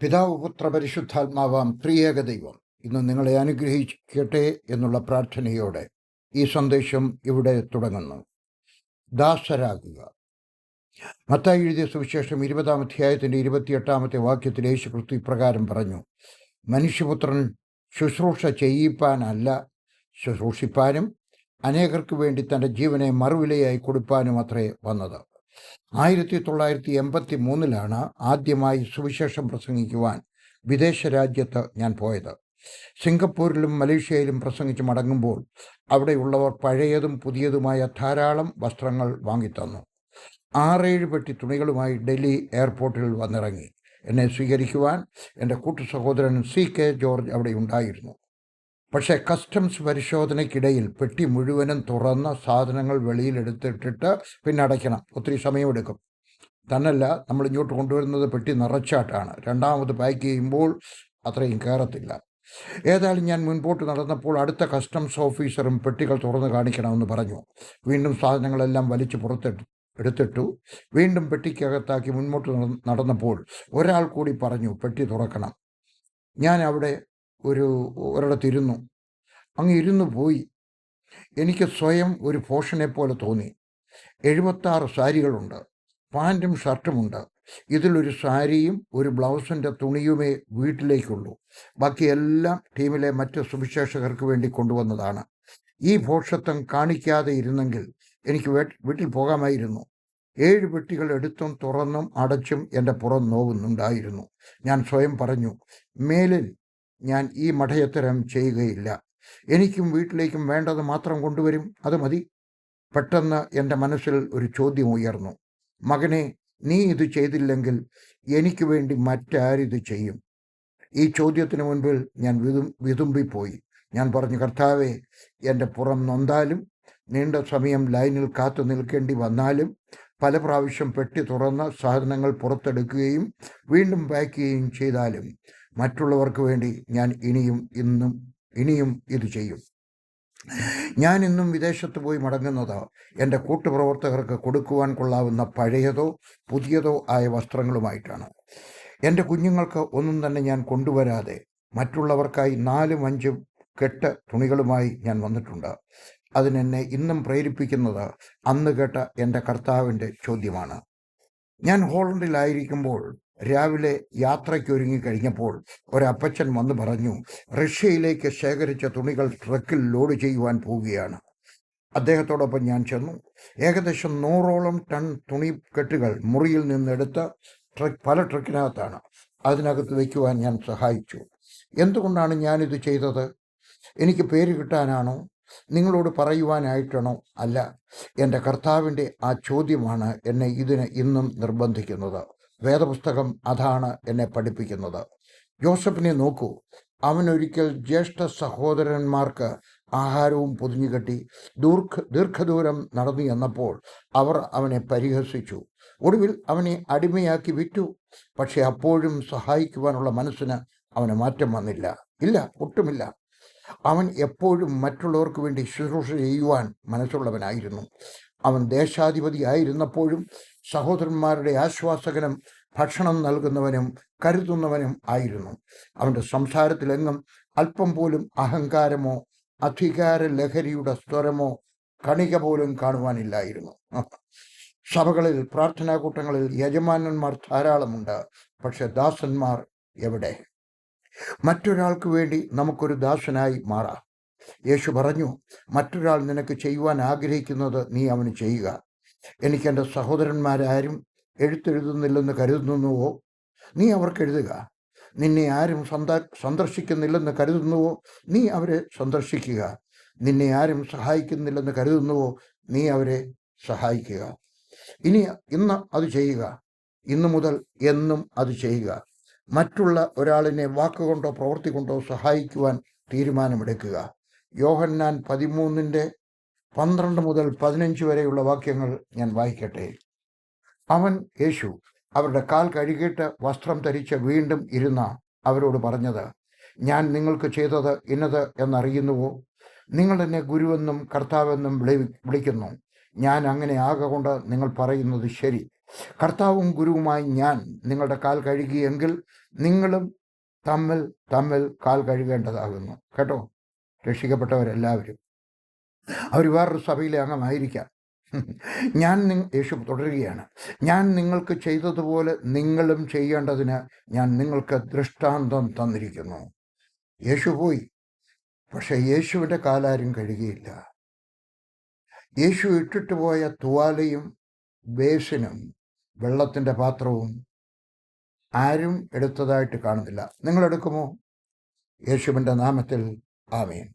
പിതാവ് പുത്ര പരിശുദ്ധാത്മാവാം ത്രിയേക ദൈവം ഇന്ന് നിങ്ങളെ അനുഗ്രഹിക്കട്ടെ എന്നുള്ള പ്രാർത്ഥനയോടെ ഈ സന്ദേശം ഇവിടെ തുടങ്ങുന്നു. ദാസരാകുക. മത്തായി എഴുതിയ സുവിശേഷം ഇരുപതാം അധ്യായത്തിന്റെ ഇരുപത്തിയെട്ടാമത്തെ വാക്യത്തിൽ യേശു ക്രിസ്തു ഇപ്രകാരം പറഞ്ഞു മനുഷ്യപുത്രൻ ശുശ്രൂഷ ചെയ്യിപ്പാനല്ല ശുശ്രൂഷിപ്പാനും അനേകർക്ക് വേണ്ടി തന്റെ ജീവനെ മറുവിലയായി കൊടുപ്പാനും അത്രേ വന്നത്. ആയിരത്തി തൊള്ളായിരത്തി എൺപത്തി മൂന്നിലാണ് ആദ്യമായി സുവിശേഷം പ്രസംഗിക്കുവാൻ വിദേശ രാജ്യത്ത് ഞാൻ പോയത്. സിംഗപ്പൂരിലും മലേഷ്യയിലും പ്രസംഗിച്ച് മടങ്ങുമ്പോൾ അവിടെയുള്ളവർ പഴയതും പുതിയതുമായ ധാരാളം വസ്ത്രങ്ങൾ വാങ്ങിത്തന്നു. ആറേഴ് പെട്ടി തുണികളുമായി ഡൽഹി എയർപോർട്ടിൽ വന്നിറങ്ങി. എന്നെ സ്വീകരിക്കുവാൻ എന്റെ കൂട്ടു സഹോദരൻ സി കെ ജോർജ് അവിടെ ഉണ്ടായിരുന്നു. പക്ഷേ കസ്റ്റംസ് പരിശോധനയ്ക്കിടയിൽ പെട്ടി മുഴുവനും തുറന്ന സാധനങ്ങൾ വെളിയിലെടുത്തിട്ടിട്ട് പിന്നെ അടയ്ക്കണം. ഒത്തിരി സമയമെടുക്കും. തന്നല്ല നമ്മൾ ഇങ്ങോട്ട് കൊണ്ടുവരുന്നത് പെട്ടി നിറച്ചാട്ടാണ്. രണ്ടാമത് പാക്ക് ചെയ്യുമ്പോൾ അത്രയും കയറത്തില്ല. ഏതായാലും ഞാൻ മുൻപോട്ട് നടന്നപ്പോൾ അടുത്ത കസ്റ്റംസ് ഓഫീസറും പെട്ടികൾ തുറന്ന് കാണിക്കണമെന്ന് പറഞ്ഞു. വീണ്ടും സാധനങ്ങളെല്ലാം വലിച്ചു പുറത്തെടുത്തു എടുത്തിട്ടു. വീണ്ടും പെട്ടിക്കകത്താക്കി മുൻപോട്ട് നടന്നപ്പോൾ ഒരാൾ കൂടി പറഞ്ഞു പെട്ടി തുറക്കണം. ഞാൻ അവിടെ ഒരു ഒരിടത്തിരുന്നു അങ്ങ് ഇരുന്നു പോയി. എനിക്ക് സ്വയം ഒരു പോഷനെ പോലെ തോന്നി. എഴുപത്താറ് സാരികളുണ്ട്. പാന്റും ഷർട്ടുമുണ്ട് ഇതിലൊരു സാരിയും ഒരു ബ്ലൗസിന്റെ തുണിയുമേ വീട്ടിലേക്കുള്ളൂ. ബാക്കിയെല്ലാം ടീമിലെ മറ്റ് സുവിശേഷകർക്ക് വേണ്ടി കൊണ്ടുവന്നതാണ്. ഈ ഭോഷത്വം കാണിക്കാതെ ഇരുന്നെങ്കിൽ എനിക്ക് വീട്ടിൽ പോകാമായിരുന്നു. ഏഴ് പെട്ടികൾ എടുത്തും തുറന്നും അടച്ചും എന്റെ പുറം നോവുന്നുണ്ടായിരുന്നു. ഞാൻ സ്വയം പറഞ്ഞു മേലിൽ ഞാൻ ഈ മഠയത്തരം ചെയ്യുകയില്ല. എനിക്കും വീട്ടിലേക്കും വേണ്ടത് മാത്രം കൊണ്ടുവരും അത് മതി. പെട്ടെന്ന് എന്റെ മനസ്സിൽ ഒരു ചോദ്യം ഉയർന്നു. മകനെ നീ ഇത് ചെയ്തില്ലെങ്കിൽ എനിക്ക് വേണ്ടി മറ്റാരിത് ചെയ്യും? ഈ ചോദ്യത്തിന് മുൻപിൽ ഞാൻ വിതും വിതുമ്പിപ്പോയി. ഞാൻ പറഞ്ഞു കർത്താവെ എന്റെ പുറം നൊന്താലും നീണ്ട സമയം ലൈനിൽ കാത്തു നിൽക്കേണ്ടി വന്നാലും പല പ്രാവശ്യം പെട്ടി തുറന്ന സാധനങ്ങൾ പുറത്തെടുക്കുകയും വീണ്ടും പാക്ക് ചെയ്യുകയും ചെയ്താലും മറ്റുള്ളവർക്ക് വേണ്ടി ഞാൻ ഇനിയും ഇന്നും ഇനിയും ഇത് ചെയ്യും. ഞാൻ ഇന്നും വിദേശത്ത് പോയി മടങ്ങുന്നത് എന്റെ കൂട്ടുപ്രവർത്തകർക്ക് കൊടുക്കുവാൻ കൊള്ളാവുന്ന പഴയതോ പുതിയതോ ആയ വസ്ത്രങ്ങളുമായിട്ടാണ്. എന്റെ കുഞ്ഞുങ്ങൾക്ക് ഒന്നും തന്നെ ഞാൻ കൊണ്ടുവരാതെ മറ്റുള്ളവർക്കായി നാലും അഞ്ചും കെട്ട തുണികളുമായി ഞാൻ വന്നിട്ടുണ്ട്. അതിനെന്നെ ഇന്നും പ്രേരിപ്പിക്കുന്നത് അന്ന് കേട്ട എന്റെ കർത്താവിന്റെ ചോദ്യമാണ്. ഞാൻ ഹോളണ്ടിലായിരിക്കുമ്പോൾ രാവിലെ യാത്രയ്ക്കൊരുങ്ങി കഴിഞ്ഞപ്പോൾ ഒരപ്പച്ചൻ വന്ന് പറഞ്ഞു റഷ്യയിലേക്ക് ശേഖരിച്ച തുണികൾ ട്രക്കിൽ ലോഡ് ചെയ്യുവാൻ പോവുകയാണ്. അദ്ദേഹത്തോടൊപ്പം ഞാൻ ചെന്നു. ഏകദേശം നൂറോളം ടൺ തുണി കെട്ടുകൾ മുറിയിൽ നിന്നെടുത്ത് ട്രക്ക് പല ട്രക്കിനകത്താണ്. അതിനകത്ത് വയ്ക്കുവാൻ ഞാൻ സഹായിച്ചു. എന്തുകൊണ്ടാണ് ഞാനിത് ചെയ്തത്? എനിക്ക് പേര് കിട്ടാനാണോ? നിങ്ങളോട് പറയുവാനായിട്ടാണോ? അല്ല എന്റെ കർത്താവിന്റെ ആ ചോദ്യമാണ് എന്നെ ഇതിന് ഇന്നും നിർബന്ധിക്കുന്നത്. വേദപുസ്തകം അതാണ് എന്നെ പഠിപ്പിക്കുന്നത്. ജോസഫിനെ നോക്കൂ. അവൻ ഒരിക്കൽ ജ്യേഷ്ഠ സഹോദരന്മാർക്ക് ആഹാരവും പൊതിഞ്ഞുകെട്ടി ദീർഘ ദീർഘദൂരം നടന്നു എന്നപ്പോൾ അവർ അവനെ പരിഹസിച്ചു. ഒടുവിൽ അവനെ അടിമയാക്കി വിറ്റു. പക്ഷെ അപ്പോഴും സഹായിക്കുവാനുള്ള മനസ്സിന് അവന് മാറ്റം വന്നില്ല. ഇല്ല ഒട്ടുമില്ല. അവൻ എപ്പോഴും മറ്റുള്ളവർക്ക് വേണ്ടി ശുശ്രൂഷ ചെയ്യുവാൻ മനസ്സുള്ളവനായിരുന്നു. അവൻ ദേശാധിപതി ആയിരുന്നപ്പോഴും സഹോദരന്മാരുടെ ആശ്വാസകനും ഭക്ഷണം നൽകുന്നവനും കരുതുന്നവനും ആയിരുന്നു. അവന്റെ സംസാരത്തിലെങ്ങും അല്പം പോലും അഹങ്കാരമോ അധികാര ലഹരിയുടെ സ്വരമോ കണിക പോലും കാണുവാനില്ലായിരുന്നു. സഭകളിൽ പ്രാർത്ഥനാ കൂട്ടങ്ങളിൽ യജമാനന്മാർ ധാരാളമുണ്ട് പക്ഷെ ദാസന്മാർ എവിടെ? മറ്റൊരാൾക്ക് വേണ്ടി നമുക്കൊരു ദാസനായി മാറാം. യേശു പറഞ്ഞു മറ്റൊരാൾ നിനക്ക് ചെയ്യുവാൻ ആഗ്രഹിക്കുന്നത് നീ അവന് ചെയ്യുക. എനിക്ക് എന്റെ സഹോദരന്മാരാരും എഴുത്തെഴുതുന്നില്ലെന്ന് കരുതുന്നുവോ? നീ അവർക്ക് എഴുതുക. നിന്നെ ആരും സന്ദ സന്ദർശിക്കുന്നില്ലെന്ന് കരുതുന്നുവോ? നീ അവരെ സന്ദർശിക്കുക. നിന്നെ ആരും സഹായിക്കുന്നില്ലെന്ന് കരുതുന്നുവോ? നീ അവരെ സഹായിക്കുക. ഇനി ഇന്ന് അത് ചെയ്യുക. ഇന്നു മുതൽ എന്നും അത് ചെയ്യുക. മറ്റുള്ള ഒരാളിനെ വാക്കുകൊണ്ടോ പ്രവൃത്തി കൊണ്ടോ സഹായിക്കുവാൻ തീരുമാനമെടുക്കുക. യോഹന്നാൻ പതിമൂന്നിന്റെ പന്ത്രണ്ട് മുതൽ പതിനഞ്ച് വരെയുള്ള വാക്യങ്ങൾ ഞാൻ വായിക്കട്ടെ. അവൻ യേശു അവരുടെ കാൽ കഴുകിയിട്ട് വസ്ത്രം ധരിച്ച് വീണ്ടും ഇരുന്ന അവരോട് പറഞ്ഞത് ഞാൻ നിങ്ങൾക്ക് ചെയ്തത് ഇന്നത് എന്നറിയുന്നുവോ? നിങ്ങൾ എന്നെ ഗുരുവെന്നും കർത്താവെന്നും വിളി വിളിക്കുന്നു. ഞാൻ അങ്ങനെ ആകൊണ്ട് നിങ്ങൾ പറയുന്നത് ശരി. കർത്താവും ഗുരുവുമായി ഞാൻ നിങ്ങളുടെ കാൽ കഴുകിയെങ്കിൽ നിങ്ങളും തമ്മിൽ തമ്മിൽ കാൽ കഴുകേണ്ടതാകുന്നു. കേട്ടോ? രക്ഷിക്കപ്പെട്ടവരെല്ലാവരും. അവർ വേറൊരു സഭയിലെ അംഗമായിരിക്കാം. ഞാൻ യേശു തുടരുകയാണ്. ഞാൻ നിങ്ങൾക്ക് ചെയ്തതുപോലെ നിങ്ങളും ചെയ്യേണ്ടതിന് ഞാൻ നിങ്ങൾക്ക് ദൃഷ്ടാന്തം തന്നിരിക്കുന്നു. യേശു പോയി. പക്ഷെ യേശുവിന്റെ കാലാരും കഴുകിയില്ല യേശു ഇട്ടിട്ട് പോയ തുവാലയും ബേസിനും വെള്ളത്തിന്റെ പാത്രവും ആരും എടുത്തതായിട്ട് കാണുന്നില്ല. നിങ്ങളെടുക്കുമോ യേശുവിന്റെ നാമത്തിൽ Amen.